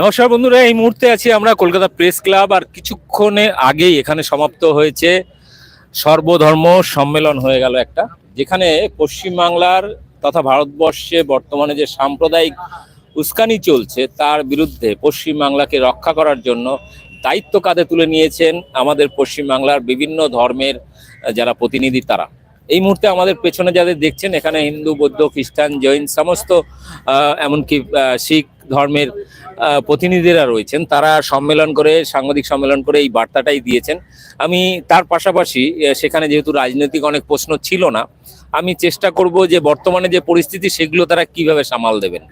নমস্কার বন্ধুরা, এই মুহূর্তে আছি আমরা কলকাতা প্রেস ক্লাব আর কিছুক্ষণে আগেই এখানে সমাপ্ত হয়েছে সর্বধর্ম সম্মেলন হয়ে গেল একটা, যেখানে পশ্চিমবাংলার তথা ভারতবর্ষে বর্তমানে যে সাম্প্রদায়িক উস্কানি চলছে, তার বিরুদ্ধে পশ্চিমবাংলাকে রক্ষা করার জন্য দায়িত্ব কাঁধে তুলে নিয়েছেন আমাদের পশ্চিমবাংলার বিভিন্ন ধর্মের, যারা প্রতিনিধি তারা। এই মুহূর্তে আমাদের পেছনে যাদের দেখছেন, এখানে হিন্দু, বৌদ্ধ, খ্রিস্টান, জৈন, সমস্ত এমনকি শিখ ধর্মের প্রতিনিধিরা রয়েছেন, তারা সম্মেলন করে, সাংবাদিক সম্মেলন করে এই বার্তাটাই দিয়েছেন। আমি তার পাশাপাশি সেখানে যেহেতু রাজনৈতিক অনেক প্রশ্ন ছিল না, আমি চেষ্টা করব যে বর্তমানে যে পরিস্থিতি, সেগুলো তারা কীভাবে সামাল দেবেন,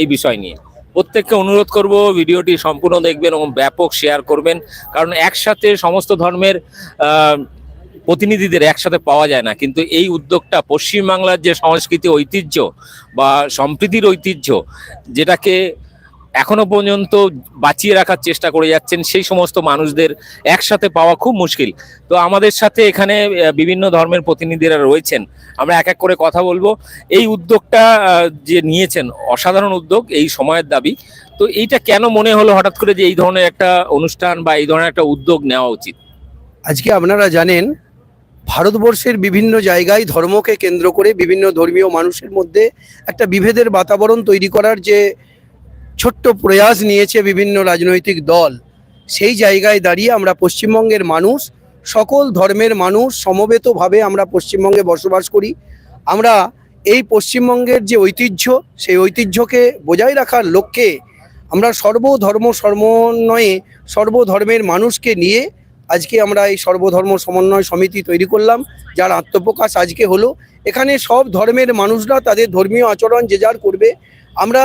এই বিষয় নিয়ে। প্রত্যেককে অনুরোধ করব, ভিডিওটি সম্পূর্ণ দেখবেন এবং ব্যাপক শেয়ার করবেন, কারণ একসাথে সমস্ত ধর্মের প্রতিনিধিদের একসাথে পাওয়া যায় না। কিন্তু এই উদ্যোগটা পশ্চিমবাংলার যে সংস্কৃতি ঐতিহ্য বা সম্প্রীতির ঐতিহ্য, যেটাকে এখনও পর্যন্ত বাঁচিয়ে রাখার চেষ্টা করে যাচ্ছেন, সেই সমস্ত মানুষদের একসাথে পাওয়া খুব মুশকিল। তো আমাদের সাথে এখানে বিভিন্ন ধর্মের প্রতিনিধিরা রয়েছেন। আমরা এক এক করে কথা বলব। এই উদ্যোগটা যে নিয়েছেন, অসাধারণ উদ্যোগ, এই সময়ের দাবি। তো এইটা কেন মনে হলো হঠাৎ করে যে এই ধরনের একটা অনুষ্ঠান বা এই ধরনের একটা উদ্যোগ নেওয়া উচিত? আজকে আপনারা জানেন ভারতবর্ষের বিভিন্ন জায়গায় ধর্মকে কেন্দ্র করে বিভিন্ন ধর্মীয় মানুষের মধ্যে একটা বিভেদের বাতাবরণ তৈরি করার যে ছোট্ট প্রয়াস নিয়েছে বিভিন্ন রাজনৈতিক দল, সেই জায়গায় দাঁড়িয়ে আমরা পশ্চিমবঙ্গের মানুষ, সকল ধর্মের মানুষ সমবেতভাবে আমরা পশ্চিমবঙ্গে বসবাস করি। আমরা এই পশ্চিমবঙ্গের যে ঐতিহ্য, সেই ঐতিহ্যকে বজায় রাখার লক্ষ্যে আমরা সর্বধর্ম সমন্বয়ে সর্বধর্মের মানুষকে নিয়ে আজকে আমরা এই সর্বধর্ম সমন্বয় সমিতি তৈরি করলাম, যার আত্মপ্রকাশ আজকে হলো। এখানে সব ধর্মের মানুষরা তাদের ধর্মীয় আচরণ যে যার করবে। আমরা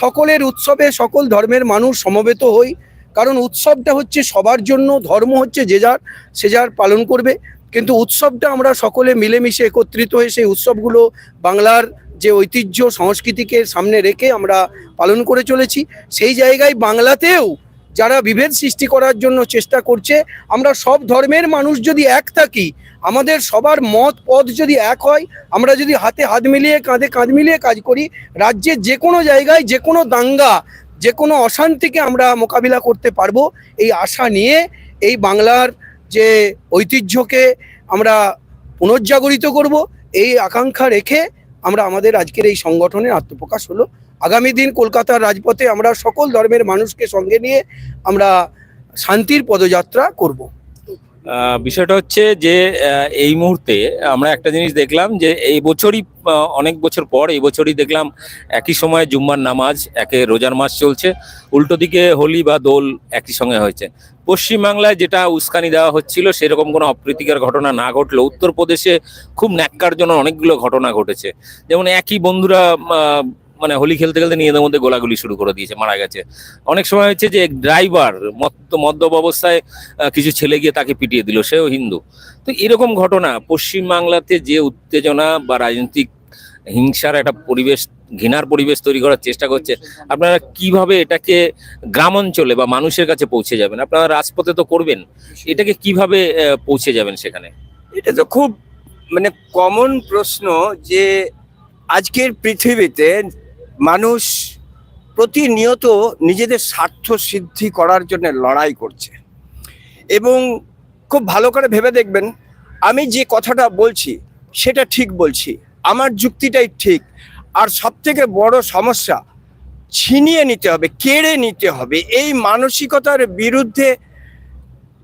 সকলের উৎসবে সকল ধর্মের মানুষ সমবেত হই, কারণ উৎসবটা হচ্ছে সবার জন্য, ধর্ম হচ্ছে যে যার, সে যার পালন করবে। কিন্তু উৎসবটা আমরা সকলে মিলেমিশে একত্রিত হয়ে সেই উৎসবগুলো বাংলার যে ঐতিহ্য, সংস্কৃতিকে সামনে রেখে আমরা পালন করে চলেছি। সেই জায়গায় বাংলাতেও যারা বিভেদ সৃষ্টি করার জন্য চেষ্টা করছে, আমরা সব ধর্মের মানুষ যদি এক থাকি, আমাদের সবার মত পথ যদি এক হয়, আমরা যদি হাতে হাত মিলিয়ে কাঁধে কাঁধ মিলিয়ে কাজ করি, রাজ্যের যে কোনো জায়গায়, যে কোনো দাঙ্গা, যে কোনো অশান্তিকে আমরা মোকাবিলা করতে পারব। এই আশা নিয়ে এই বাংলার যে ঐতিহ্যকে আমরা পুনর্জাগরিত করব, এই আকাঙ্ক্ষা রেখে আমরা আমাদের আজকের এই সংগঠনের আত্মপ্রকাশ হলো। আগামী দিন কলকাতার রাজপথে আমরা সকল ধর্মের মানুষকে সঙ্গে নিয়ে আমরা শান্তির পদযাত্রা করব। বিষয়টা হচ্ছে যে এই মুহূর্তে আমরা একটা জিনিস দেখলাম যে, এই বছরই অনেক বছর পর এই বছরই দেখলাম একই সময় জুম্মার নামাজ, একে রোজার মাস চলছে। উল্টো দিকে হোলি বা দোল একই সঙ্গে হয়েছে। পশ্চিমবাংলায় যেটা উস্কানি দেওয়া হচ্ছিল, সেরকম কোনো অপ্রীতিকর ঘটনা না ঘটলেও উত্তরপ্রদেশে খুব ন্যাক্কারজনক অনেকগুলো ঘটনা ঘটেছে। যেমন একই বন্ধুরা মানে হোলি খেলতে খেলতে নিজেদের মধ্যে গোলাগুলি শুরু করে দিয়েছে, মারা গেছে। অনেক সময় হচ্ছে যে ড্রাইভার মদ্য মদ্যপ অবস্থায় কিছু ছেলে গিয়ে তাকে পিটিয়ে দিল, সেও হিন্দু। তো এরকম ঘটনা, পশ্চিমবাংলাতে যে উত্তেজনা বা রাজনৈতিক হিংসার একটা পরিবেশ, ঘৃণার পরিবেশ তৈরি করার চেষ্টা করছে, আপনারা কীভাবে এটাকে গ্রাম অঞ্চলে বা মানুষের কাছে পৌঁছে যাবেন? আপনারা রাজপথে তো করবেন, এটাকে কীভাবে পৌঁছে যাবেন সেখানে? এটা তো খুব মানে কমন প্রশ্ন যে আজকের পৃথিবীতে মানুষ প্রতিনিয়ত নিজেদের স্বার্থ সিদ্ধি করার জন্য লড়াই করছে। এবং খুব ভালো করে ভেবে দেখবেন, আমি যে কথাটা বলছি, সেটা ঠিক বলছি। আমার যুক্তিটাই ঠিক। আর সব থেকে বড় সমস্যা, ছিনিয়ে নিতে হবে, কেড়ে নিতে হবে। এই মানসিকতার বিরুদ্ধে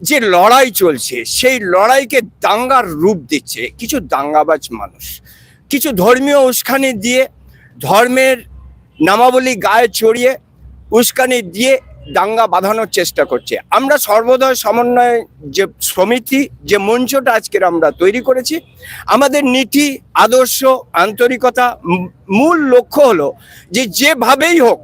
যে লড়াই চলছে, সেই লড়াইকে দাঙ্গার রূপ দিচ্ছে। কিছু দাঙ্গাবাজ মানুষ, কিছু ধর্মীয় উস্কানি দিয়ে ধর্মের নামাবলী গায়ে চড়িয়ে উস্কানি দিয়ে দাঙ্গা বাঁধানোর চেষ্টা করছে। আমরা সর্বদয় সমন্বয় যে সমিতি, যে মঞ্চটা আজকের আমরা তৈরি করেছি, আমাদের নীতি, আদর্শ, আন্তরিকতা মূল লক্ষ্য হলো যে যেভাবেই হোক,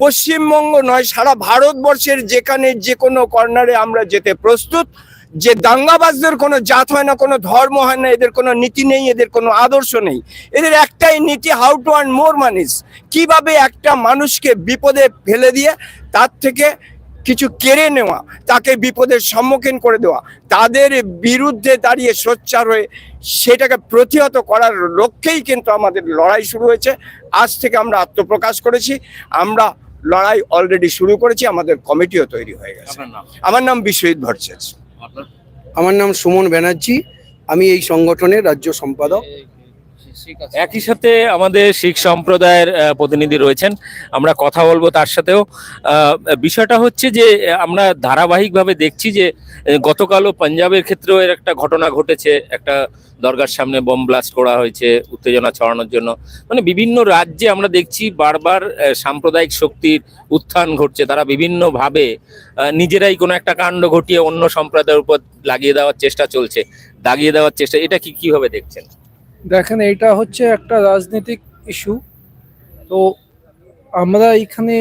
পশ্চিমবঙ্গ নয়, সারা ভারতবর্ষের যেখানে যে কোনো কর্নারে আমরা যেতে প্রস্তুত। যে দাঙ্গাবাজদের কোনো জাত হয় না কোনো ধর্ম হয় না এদের কোনো নীতি নেই এদের কোনো আদর্শ নেই। এদের একটাই নীতি how to earn more monies কীভাবে একটা মানুষকে বিপদে ফেলে দিয়ে তার থেকে কিছু কেড়ে নেওয়া তাকে বিপদের সম্মুখীন করে দেওয়া তাদের বিরুদ্ধে দাঁড়িয়ে সোচ্চার হয়ে সেটাকে প্রতিহত করার লক্ষ্যেই কিন্তু আমাদের লড়াই শুরু হয়েছে। আজ থেকে আমরা আত্মপ্রকাশ করেছি আমরা লড়াই অলরেডি শুরু করেছি আমাদের কমিটিও তৈরি হয়ে গেছে। আমার নাম বিশ্বজিৎ ভট্টাচার্য। আমার নাম সুমন ব্যানার্জি আমি এই সংগঠনের রাজ্য সম্পাদক। একই সাথে আমাদের শিখ সম্প্রদায়ের প্রতিনিধি রয়েছেন। আমরা কথা বলব তার সাথেও। বিষয়টা হচ্ছে যে, আমরা ধারাবাহিকভাবে দেখছি যে, গতকালও পাঞ্জাবের ক্ষেত্রেও এর একটা ঘটনা ঘটেছে। একটা দরগার সামনে বোম ব্লাস্ট করা হয়েছে, উত্তেজনা ছড়ানোর জন্য। মানে বিভিন্ন রাজ্যে আমরা দেখছি বারবার সাম্প্রদায়িক শক্তির উত্থান ঘটছে। তারা বিভিন্নভাবে নিজেরাই কোনো একটা কাণ্ড ঘটিয়ে অন্য সম্প্রদায়ের উপর লাগিয়ে দেওয়ার চেষ্টা চলছে, দাগিয়ে দেওয়ার চেষ্টা। এটা কি, কীভাবে দেখছেন? দেখেন এটা হচ্ছে একটা রাজনৈতিক ইস্যু তো আমরা এখানে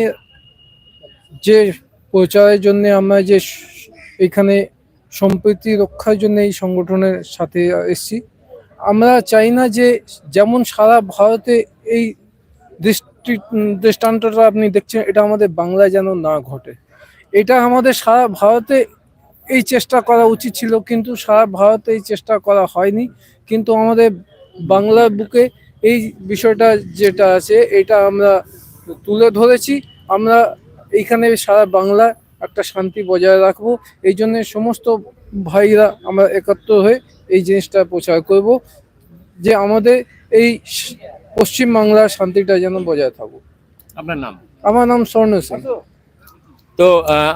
যে প্রচারের জন্য, আমরা যে এখানে সম্প্রীতি রক্ষার জন্য এই সংগঠনের সাথে এসেছি, আমরা চাই না যে যেমন সারা ভারতে এই দৃষ্টি, দৃষ্টান্তটা আপনি দেখছেন, এটা আমাদের বাংলায় যেন না ঘটে। এটা আমাদের সারা ভারতে এই চেষ্টা করা উচিত ছিল, কিন্তু সারা ভারতে এই চেষ্টা করা হয়নি। কিন্তু আমাদের বাংলার বুকে এই বিষয়টা যেটা আছে এটা আমরা তুলে ধরেছি। আমরা এইখানে সারা বাংলা একটা শান্তি বজায় রাখব। এই জন্য সমস্ত ভাইরা আমরা একত্র হয়ে এই জিনিসটা প্রচার করব যে আমাদের এই স- পশ্চিম বাংলার শান্তিটা যেন বজায় থাকুক। আপনার নাম? আমার নাম স্বর্ণ সিং তো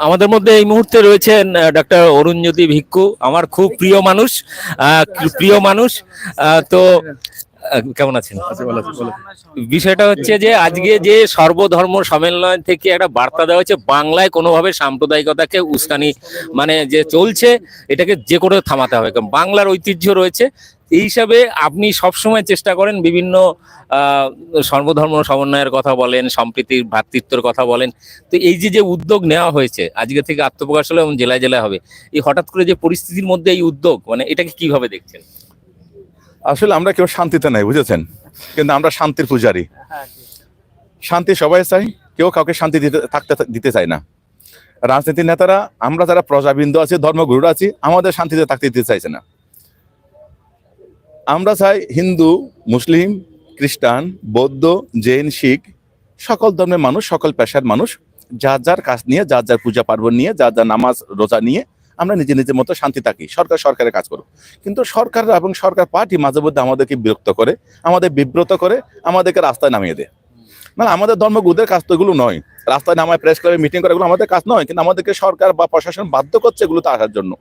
আমাদের মধ্যে এই মুহূর্তে রয়েছেন ডক্টর অরুণজ্যোতি ভিক্ষু, আমার খুব প্রিয় মানুষ প্রিয় মানুষ তো কেমন আছেন? বিষয়টা হচ্ছে যে আজকে যে সর্বধর্ম সম্মেলন থেকে একটা বার্তা দেওয়া হচ্ছে বাংলায় কোনোভাবে সাম্প্রদায়িকতাকে উস্কানি মানে যে চলছে, এটাকে যে করে থামাতে হবে বাংলার ঐতিহ্য রয়েছে এই হিসাবে আপনি সবসময় চেষ্টা করেন বিভিন্ন আহ সর্বধর্ম সমন্বয়ের কথা বলেন সম্প্রীতির ভ্রাতৃত্বর কথা বলেন। তো এই যে যে উদ্যোগ নেওয়া হয়েছে আজকে থেকে আত্মপ্রকাশ হলো এবং জেলায় জেলায় হবে এই হঠাৎ করে যে পরিস্থিতির মধ্যে এই উদ্যোগ মানে এটাকে কীভাবে দেখছেন? আসলে আমরা কেউ শান্তিতে নাই বুঝেছেন? কিন্তু আমরা শান্তির পূজারি। শান্তি সবাই চাই কেউ কাউকে শান্তি দিতে থাকতে দিতে চায় না। রাজনীতির নেতারা আমরা যারা প্রজাবৃন্দ আছি ধর্মগুরুরা আছি আমাদের শান্তিতে থাকতে দিতে চাইছে না। আমরা চাই হিন্দু, মুসলিম, খ্রিস্টান, বৌদ্ধ, জৈন, শিখ, সকল ধর্মের মানুষ, সকল পেশার মানুষ যার যার কাজ নিয়ে যার যার পূজা পার্বণ নিয়ে যার যার নামাজ, রোজা নিয়ে আমরা নিজের নিজের মতো শান্তি থাকি। সরকার সরকারের কাজ করুক। কিন্তু সরকার এবং সরকার পার্টি মাঝে মধ্যে আমাদেরকে বিরক্ত করে, আমাদের বিব্রত করে, আমাদেরকে রাস্তায় নামিয়ে দেয়। মানে আমাদের ধর্মগুরুদের কাজ তো এগুলো নয়। রাস্তায় নামায় প্রেস ক্লাবে মিটিং করে, এগুলো আমাদের কাজ নয়। কিন্তু আমাদেরকে সরকার বা প্রশাসন বাধ্য করছে এগুলোতে আসার জন্য।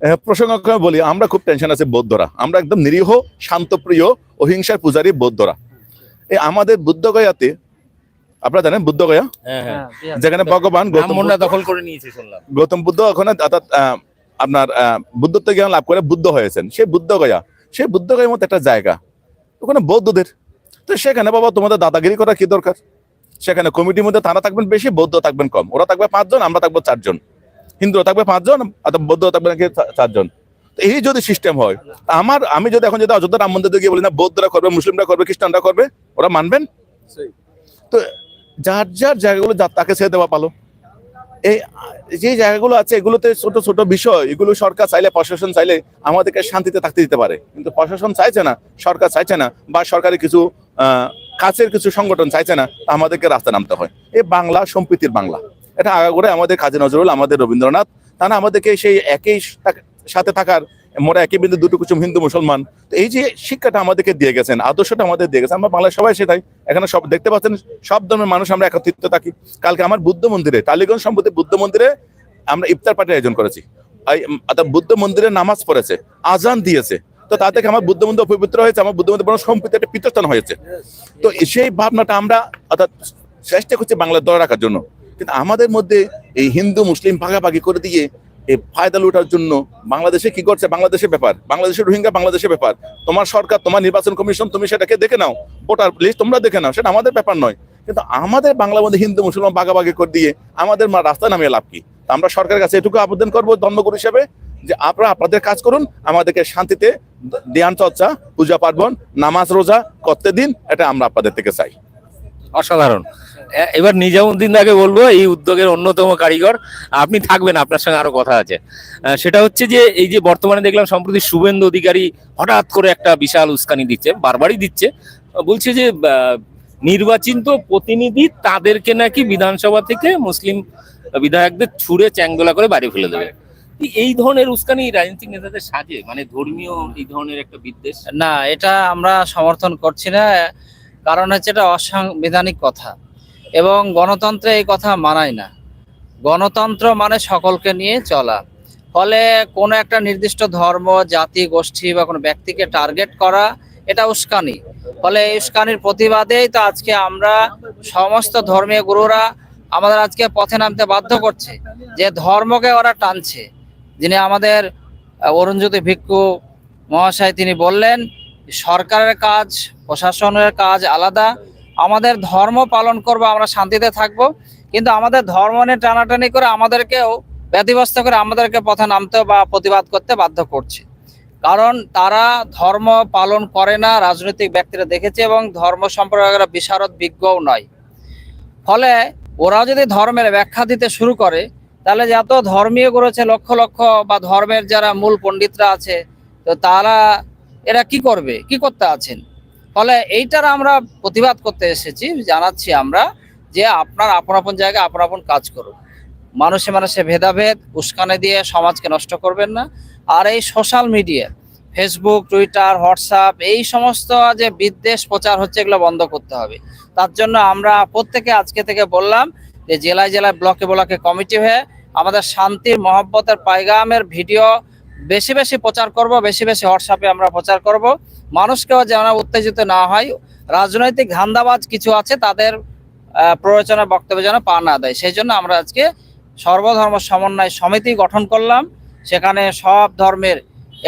প্রসঙ্গক্রমে বলি আমরা খুব টেনশন আছে বৌদ্ধরা। আমরা একদম নিরীহ শান্তপ্রিয় অহিংসার পূজারী বৌদ্ধরা। এই আমাদের বুদ্ধগয়াতে আপনারা জানেন বুদ্ধগয়া? হ্যাঁ হ্যাঁ। যেখানে ভগবান গৌতম বুদ্ধ- দখল করে নিয়েছে শুনলাম। গৌতম বুদ্ধ ওখানে অর্থাৎ আপনার বুদ্ধত্ব জ্ঞান লাভ করে বুদ্ধ হয়েছেন। সেই বুদ্ধ গয়া সেই বুদ্ধ গয়ার মতো একটা জায়গা। ওখানে বৌদ্ধদের। তো সেখানে বাবা তোমাদের দাদাগিরি করা কি দরকার? সেখানে কমিটির মধ্যে তারা থাকবেন বেশি বৌদ্ধ থাকবেন কম। ওরা থাকবে পাঁচজন আমরা থাকব চারজন। হিন্দুরা থাকবে পাঁচজন অর্থাৎ বৌদ্ধ থাকবে নাকি চারজন। তো এই যদি সিস্টেম হয় আমার আমি যদি এখন যদি অযোধ্যা রাম মন্দিরে গিয়ে বলি না বৌদ্ধরা করবে মুসলিমরা করবে খ্রিস্টানরা করবে ওরা মানবেন? তো যার যার জায়গাগুলো যার তাকে ছেড়ে দেওয়া পালো। এই যে জায়গাগুলো আছে এগুলোতে ছোট ছোট বিষয় এগুলো সরকার চাইলে প্রশাসন চাইলে আমাদেরকে শান্তিতে থাকতে দিতে পারে। কিন্তু প্রশাসন চাইছে না সরকার চাইছে না বা সরকারি কিছু আহ, কাছের কিছু সংগঠন চাইছে না তা আমাদেরকে রাস্তা নামতে হয়। এই বাংলা সম্প্রীতির বাংলা। এটা আগাগোড়ায় আমাদের কাজী নজরুল, আমাদের রবীন্দ্রনাথ তা না আমাদেরকে সেই একই সাথে থাকার মোরা একই বিন্দু দুটো কুচুম হিন্দু মুসলমান। তো এই যে শিক্ষাটা আমাদেরকে দিয়ে গেছেন, আদর্শটা আমাদের দিয়ে গেছেন, আমরা বাংলায় সবাই সেটাই। এখানে সব দেখতে পাচ্ছেন, সব ধর্মের মানুষ আমরা একত্রিত থাকি। কালকে আমার বুদ্ধ মন্দিরে, টালিগঞ্জ সম্পত্তি বুদ্ধ মন্দিরে আমরা ইফতার পার্টির আয়োজন করেছি। অর্থাৎ বুদ্ধ মন্দিরে নামাজ পড়েছে, আজান দিয়েছে। তো তা থেকে আমার বুদ্ধ মন্দির পবিত্র হয়েছে, আমার বুদ্ধ মন্দির বড় একটা পীঠস্থান হয়েছে। তো সেই ভাবনাটা আমরা, অর্থাৎ চেষ্টা করছি বাংলা ধরে রাখার জন্য। কিন্তু আমাদের মধ্যে এই হিন্দু, মুসলিম ভাগাভাগি করে দিয়ে এই ফায়দা লুটার জন্য বাংলাদেশে কি করছে? বাংলাদেশের ব্যাপার। বাংলাদেশের রোহিঙ্গা বাংলাদেশের ব্যাপার। তোমার সরকার, তোমার নির্বাচন কমিশন, তুমি সেটাকে দেখে নাও। ভোটার লিস্ট তোমরা দেখে নাও। সেটা আমাদের ব্যাপার নয়। কিন্তু আমাদের বাংলা মধ্যে হিন্দু, মুসলমান ভাগাভাগি করে দিয়ে আমাদের মা রাস্তায় নামিয়ে লাভ কি? আমরা সরকারের কাছে এটুকু আবেদন করব ধর্মগুরু হিসেবে যে আপনারা আপনাদের কাজ করুন, আমাদেরকে শান্তিতে ধ্যান, চর্চা, পূজা পার্বণ, নামাজ, রোজা, করতে দিন, এটা আমরা আপনাদের থেকে চাই। অসাধারণ। এবার নিজামুদ্দিন দাকে বলব, এই উদ্যোগের অন্যতম কারিগর আপনি থাকবেন, আপনার সঙ্গে আরও কথা আছে। সেটা হচ্ছে যে, এই যে বর্তমানে দেখলাম সম্প্রতি শুভেন্দু অধিকারী হঠাৎ করে একটা বিশাল উস্কানি দিচ্ছে, বারবারই দিচ্ছে। বলছে যে নির্বাচিত প্রতিনিধি তাদেরকে নাকি বিধানসভা থেকে মুসলিম বিধায়কদের ছুঁড়ে চ্যাংদোলা করে বাড়ি ফেলে দেবে। এই ধরনের উস্কানি রাজনৈতিক নেতাদের সাজে? মানে ধর্মীয় এই ধরনের একটা বিদ্বেষ? না, এটা আমরা সমর্থন করছি না, কারণ হচ্ছে এটা অসাংবিধানিক কথা। এবং গণতন্ত্রে এই কথা মানায় না। গণতন্ত্র মানে সকলকে নিয়ে চলা। ফলে কোনো একটা নির্দিষ্ট ধর্ম, জাতি, গোষ্ঠী বা কোনো ব্যক্তিকে টার্গেট করা, এটা উস্কানি। ফলে এই উস্কানির প্রতিবাদেই তো আজকে আমরা সমস্ত ধর্মীয় গুরুরা আমাদের আজকে পথে নামতে বাধ্য করছে যে ধর্মকে ওরা টানছে। যিনি আমাদের অরুণজ্যোতি ভিক্ষু মহাশয় তিনি বললেন, সরকারের কাজ, প্রশাসনের কাজ আলাদা আমাদের ধর্ম পালন করব, আমরা শান্তিতে থাকব। কিন্তু আমাদের ধর্ম নিয়ে টানাটানি করে আমাদেরকেও ব্যতিব্যস্ত করে আমাদেরকে পথে নামতে বা প্রতিবাদ করতে বাধ্য করছে। কারণ তারা ধর্ম পালন করে না, রাজনৈতিক ব্যক্তিরা দেখেছে এবং ধর্ম সম্পর্কে বিশারদ বিজ্ঞও নয়। ফলে ওরা যদি ধর্মের ব্যাখ্যা দিতে শুরু করে, তাহলে যত ধর্মীয় করেছে, লক্ষ লক্ষ বা ধর্মের যারা মূল পণ্ডিতরা আছে, তো তারা এরা কি করবে? কি করতে আছেন? ফলে এইটার আমরা প্রতিবাদ করতে এসেছি, জানাচ্ছি আমরা যে আপনার আপন আপন জায়গায় আপন আপন কাজ করুন। মানুষে মানুষে ভেদাভেদ, উস্কানে দিয়ে সমাজকে নষ্ট করবেন না। আর এই social media, Facebook, Twitter, WhatsApp, এই সমস্ত যে বিদ্বেষ প্রচার হচ্ছে, এগুলো বন্ধ করতে হবে। তার জন্য আমরা প্রত্যেকে আজকে থেকে বললাম যে জেলায় জেলায় ব্লকে ব্লকে কমিটি হয়ে আমাদের শান্তি মহব্বতের পায়গামের ভিডিও বেশি বেশি প্রচার করব, বেশি বেশি হোয়াটসঅ্যাপে আমরা প্রচার করব। মানুষকেও যেন উত্তেজিত না হয়। রাজনৈতিক ধান্দাবাজ কিছু আছে, তাদের প্ররোচনা বক্তব্য যেন পা না দেয়। সেই জন্য আমরা আজকে সর্বধর্ম সমন্বয় সমিতি গঠন করলাম। সেখানে সব ধর্মের,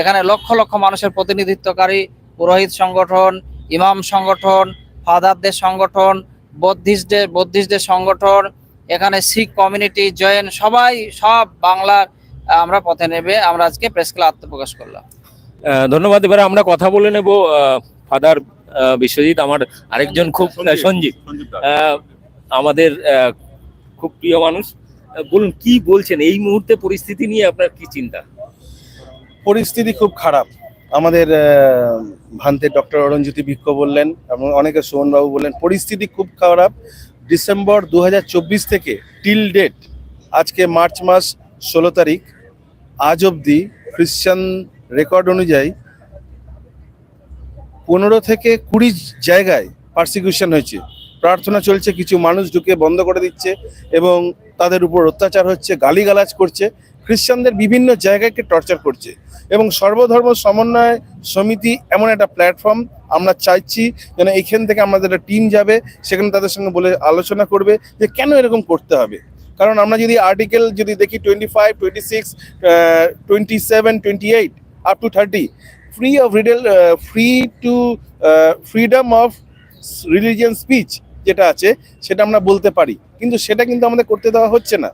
এখানে লক্ষ লক্ষ মানুষের প্রতিনিধিত্বকারী, পুরোহিত সংগঠন, ইমাম সংগঠন, ফাদারদের সংগঠন, বৌদ্ধিস্টদের বৌদ্ধিস্টদের সংগঠন, এখানে শিখ কমিউনিটি, জৈন, সবাই সব বাংলার, আমরা পথে নেবে আমরা আজকে প্রেস ক্লাব আত্মপ্রকাশ করলাম। ধন্যবাদ। এবারে আমরা কথা বলে নেব ফাদার বিশ্বজিৎ আমার আরেকজন খুব আহ, সঞ্জিত আমাদের খুব প্রিয় মানুষ। বলুন কি বলছেন? এই মুহূর্তে পরিস্থিতি নিয়ে আপনার কি চিন্তা? পরিস্থিতি খুব খারাপ। আমাদের ভান্তে ডক্টর অরঞ্জ্যোতি ভিক্ষ বললেন এবং অনেকে সোহনবাবু বললেন পরিস্থিতি খুব খারাপ। ডিসেম্বর দু হাজার চব্বিশ থেকে টিল ডেট আজকে মার্চ মাস ষোলো তারিখ আজ অবধি খ্রিশ্চান রেকর্ড অনুযায়ী পনেরো থেকে কুড়ি জায়গায় পার্সিকিউশন হয়েছে। প্রার্থনা চলছে, কিছু মানুষ ঢুকে বন্ধ করে দিচ্ছে এবং তাদের উপর অত্যাচার হচ্ছে, গালিগালাজ করছে, খ্রিস্টানদের বিভিন্ন জায়গাকে টর্চার করছে এবং সর্বধর্ম সমন্বয় সমিতি এমন একটা প্ল্যাটফর্ম আমরা চাইছি যেন এইখান থেকে আমাদের একটা টিম যাবে, সেখানে তাদের সঙ্গে বলে আলোচনা করবে যে কেন এরকম করতে হবে। কারণ আমরা যদি আর্টিকেল যদি দেখি twenty five twenty six twenty seven twenty eight up to thirty free of Riedel free to freedom of religion speech যেটা আছে, সেটা আমরা বলতে পারি। কিন্তু সেটা কিন্তু আমাদের করতে দেওয়া হচ্ছে না।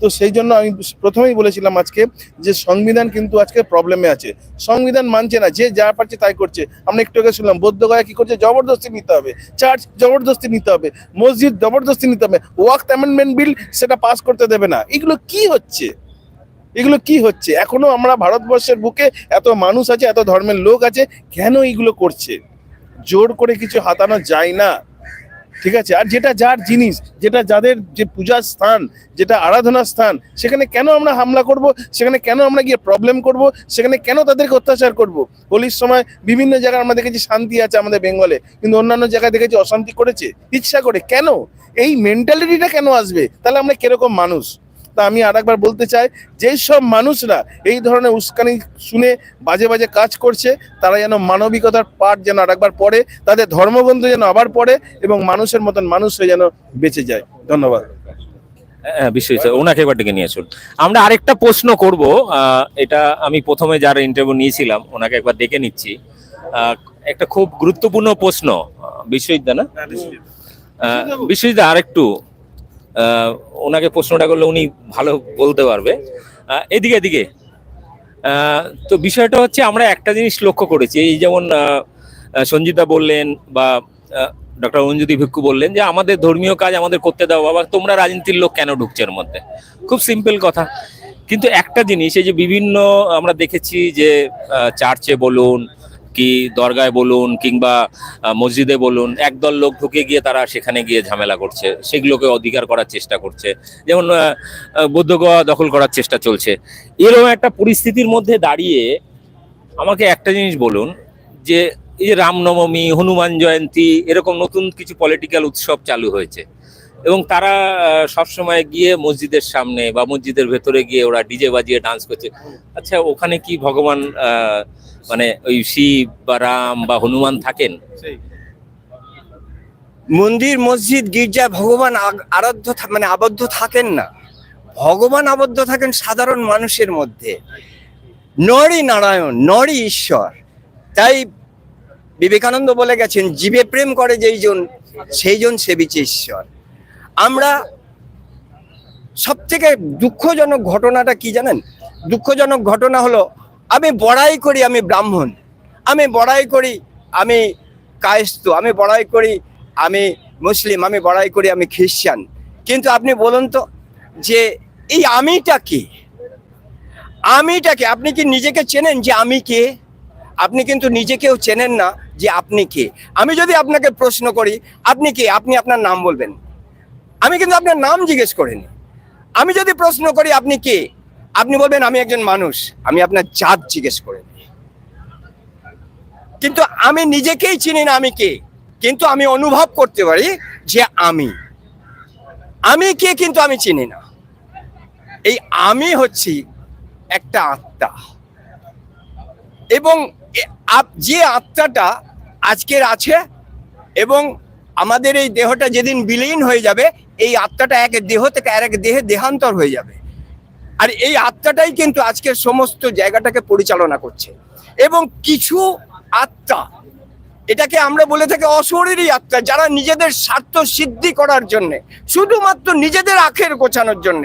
তো সেই জন্য আমি প্রথমেই বলেছিলাম আজকে যে সংবিধান কিন্তু আজকে প্রবলেমে আছে। সংবিধান মানছে না, যে যা পারছে তাই করছে। আমরা একটু আগে শুনলাম, বৌদ্ধ গয়া কি করছে? জবরদস্তি নিতে হবে। চার্চ জবরদস্তি নিতে হবে। মসজিদ জবরদস্তি নিতে হবে। ওয়াক্ত অ্যামেন্ডমেন্ট বিল সেটা পাস করতে দেবে না। এগুলো কি হচ্ছে? এগুলো কি হচ্ছে? এখনও আমরা ভারতবর্ষের বুকে এত মানুষ আছে, এত ধর্মের লোক আছে, কেন এগুলো করছে? জোর করে কিছু হাতানো যায় না। ঠিক আছে? আর যেটা যার জিনিস, যেটা যাদের যে পূজার স্থান, যেটা আরাধনার স্থান, সেখানে কেন আমরা হামলা করব? সেখানে কেন আমরা গিয়ে প্রবলেম করব? সেখানে কেন তাদেরকে অত্যাচার করব? হোলির সময় বিভিন্ন জায়গায় আমরা দেখেছি শান্তি আছে আমাদের বেঙ্গলে, কিন্তু অন্যান্য জায়গায় দেখেছি অশান্তি করেছে। ইচ্ছা করে। কেন? এই মেন্টালিটিটা কেন আসবে? তাহলে আমরা কীরকম মানুষ? তা আমি আর একবার বলতে চাই যেই সব মানুষরা এই ধরনের উস্কানি শুনে বাজে বাজে কাজ করছে তারা যেন মানবিকতার পাঠ যেন আর একবার পড়ে তাদের ধর্মগ্রন্থ যেন আবার পড়ে এবং মানুষের মতন মানুষ হয়ে যেন বেঁচে যায়। ধন্যবাদ। হ্যাঁ বিশ্বজিৎ ওনাকে এবার ডেকে নিয়ে আসুন। আমরা আরেকটা প্রশ্ন করব এটা আমি প্রথমে যার ইন্টারভিউ নিয়েছিলাম ওনাকে একবার ডেকে নিচ্ছি। একটা খুব গুরুত্বপূর্ণ প্রশ্ন বিশ্বজিৎ দা না? আহ, বিশ্বজিৎ দা আরেকটু। ওনাকে প্রশ্নটা করলে উনি ভালো বলতে পারবে। এদিকে এদিকে। তো বিষয়টা হচ্ছে আমরা একটা জিনিস লক্ষ্য করেছি, এই যেমন সঞ্জিতা বললেন বা ডক্টর অঞ্জুতি ভিক্ষু বললেন যে আমাদের ধর্মীয় কাজ আমাদের করতে দাও বাবা তোমরা রাজনীতির লোক কেন ঢুকছে এর মধ্যে? খুব সিম্পল কথা। কিন্তু একটা জিনিস, এই যে বিভিন্ন আমরা দেখেছি যে চার্চে বলুন কি দরগায় বলুন কিংবা মসজিদে বলুন একদল লোক ঢুকে গিয়ে তারা সেখানে গিয়ে ঝামেলা করছে। সেগুলোকে অধিকার করার চেষ্টা করছে। যেমন আহ, দখল করার চেষ্টা চলছে। এরকম একটা পরিস্থিতির মধ্যে দাঁড়িয়ে আমাকে একটা জিনিস বলুন যে এই যে রামনবমী হনুমান জয়ন্তী এরকম নতুন কিছু পলিটিক্যাল উৎসব চালু হয়েছে। এবং তারা সবসময় গিয়ে মসজিদের সামনে বা মসজিদের ভেতরে গিয়ে ওরা ডিজে বাজিয়ে ডান্স করছে। আচ্ছা ওখানে কি ভগবান মানে ওই শিব বা রাম বা হনুমান থাকেন? মন্দির, মসজিদ, গির্জা, ভগবান আরাধ্য মানে আবদ্ধ থাকেন না। ভগবান আবদ্ধ থাকেন সাধারণ মানুষের মধ্যে। নরই নারায়ণ, নরই ঈশ্বর। তাই বিবেকানন্দ বলে গেছেন, জীবে প্রেম করে যেই জন সেই জন সেবিছে ঈশ্বর। আমরা সব থেকে দুঃখজনক ঘটনাটা কি জানেন? দুঃখজনক ঘটনা হলো, আমি বড়াই করি আমি ব্রাহ্মণ। আমি বড়াই করি আমি কায়স্থ। আমি বড়াই করি আমি মুসলিম। আমি বড়াই করি আমি খ্রিস্টান কিন্তু আপনি বলুন তো, যে এই আমিটা কি? আমিটা কি? আপনি কি নিজেকে চেনেন যে আমি কে? আপনি কিন্তু নিজেকেও চেনেন না যে আপনি কে। আমি যদি আপনাকে প্রশ্ন করি, আপনি কে? আপনি আপনার নাম বলবেন। আমি কিন্তু আপনার নাম জিজ্ঞেস করিনি। আমি যদি প্রশ্ন করি, আপনি কে? আপনি বলবেন, আমি একজন মানুষ। আমি আপনার জাত জিজ্ঞেস করে নিই। কিন্তু আমি নিজেকেই চিনি না, আমি কে? কিন্তু আমি অনুভব করতে পারি যে আমি। আমি কে কিন্তু আমি চিনি না। এই আমি হচ্ছি একটা আত্মা। এবং যে আত্মাটা আজকের আছে, এবং আমাদের এই দেহটা যেদিন বিলীন হয়ে যাবে এই আত্মাটা এক দেহ থেকে আরেক দেহে দেহান্তর হয়ে যাবে। আর এই আত্মাটাই কিন্তু আজকের সমস্ত জায়গাটাকে পরিচালনা করছে। এবং কিছু আত্মা, এটাকে আমরা বলে থাকি অশরীরী আত্মা, যারা নিজেদের স্বার্থ সিদ্ধি করার জন্যে, শুধুমাত্র নিজেদের আখের গোছানোর জন্য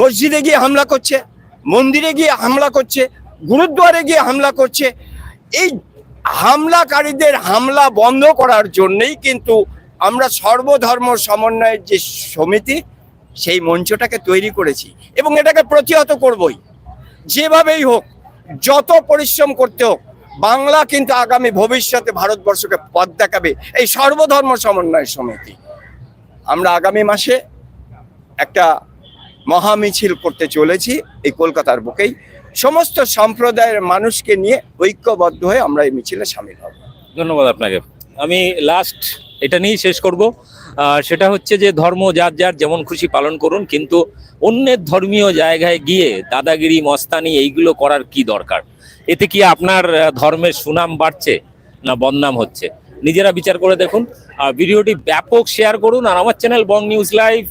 মসজিদে গিয়ে হামলা করছে, মন্দিরে গিয়ে হামলা করছে, গুরুদ্বারে গিয়ে হামলা করছে। এই হামলাকারীদের হামলা বন্ধ করার জন্যই কিন্তু আমরা সর্বধর্ম সমন্বয়ের যে সমিতি, সেই মঞ্চটাকে তৈরি করেছি এবং এটাকে প্রতিহত করবই। যেভাবেই হোক, যত পরিশ্রম করতে হোক, বাংলা কিন্তু আগামী ভবিষ্যতে ভারতবর্ষকে পথ দেখাবে এই সর্বধর্ম সমন্বয় সমিতি। আমরা আগামী মাসে একটা মহা মিছিল করতে চলেছি এই কলকাতার বুকেই। সমস্ত সম্প্রদায়ের মানুষকে নিয়ে ঐক্যবদ্ধ হয়ে আমরা এই মিছিলে সামিল হব। ধন্যবাদ আপনাকে। আমি লাস্ট এটা নিয়েই শেষ করব। সেটা হচ্ছে যে ধর্ম যার যার যেমন খুশি পালন করুন, কিন্তু অন্যের ধর্মীয় জায়গায় গিয়ে দাদাগিরি, মস্তানি এইগুলো করার কি দরকার? এতে কি আপনার ধর্মের সুনাম বাড়ছে না বদনাম হচ্ছে? নিজেরা বিচার করে দেখুন। আর ভিডিওটি ব্যাপক শেয়ার করুন আর আমার channel Bong news live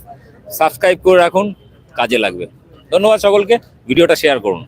subscribe করে রাখুন। কাজে লাগবে। ধন্যবাদ সকলকে। ভিডিওটা শেয়ার করুন।